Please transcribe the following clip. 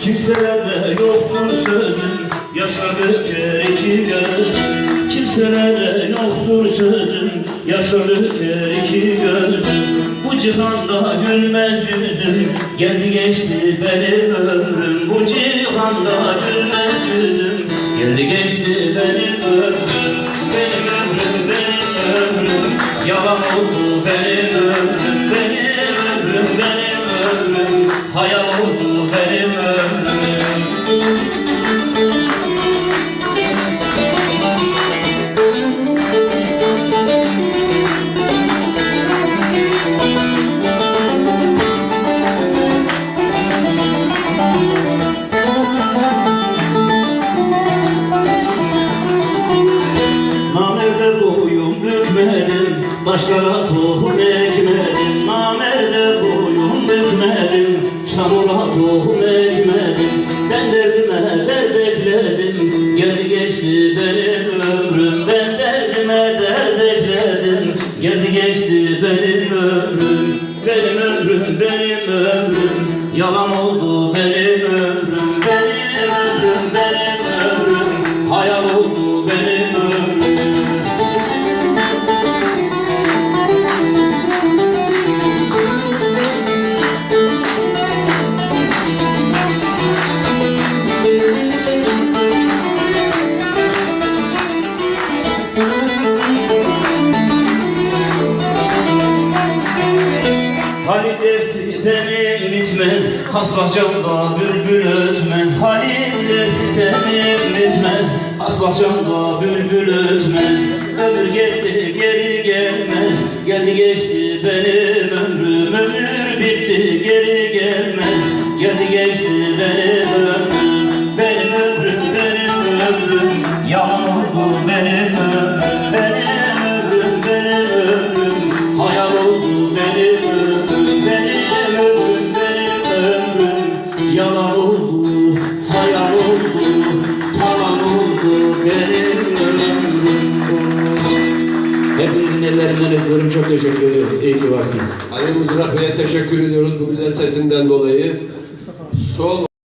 Kimselere yoktur sözüm Yaşa döker iki göz. Kimselere yoktur sözüm Yaşa döker iki gözüm Bu cihanda gülmez yüzüm. Geldi geçti benim ömrüm. Bu cihanda gülmez yüzüm. Geldi geçti benim ömrüm. Benim ömrüm benim ömrüm. Yalan oldu benim ömrüm. Benim ömrüm benim ömrüm. Hayal oldu benim ömrüm Taşlara tohum ekmedim Namerde boyun bükmedim Çamura tohum ekmedim Ben derdime dert ekledim Geldi geçti benim ömrüm Ben derdime dert ekledim Geldi geçti benim ömrüm Benim ömrüm benim ömrüm. Yalan oldu benim ömrüm Benim ömrüm benim ömrüm. Hayal oldu benim sitemim bitmez Hasbahçamda bülbül ötmez Halide sitemim bitmez Hasbahçamda bülbül ötmez. Ömür gitti geri gelmez Geldi geçti benim ömrüm Ömür bitti geri gelmez. Geldi geçti benim ömrüm Benim ömrüm benim ömrüm oldu benim ömrüm Ellerinden öpüyorum. Çok teşekkür ediyorum. İyi ki varsınız. Ali Mızrak Bey'e teşekkür ediyoruz bu güzel sesinden dolayı. Sol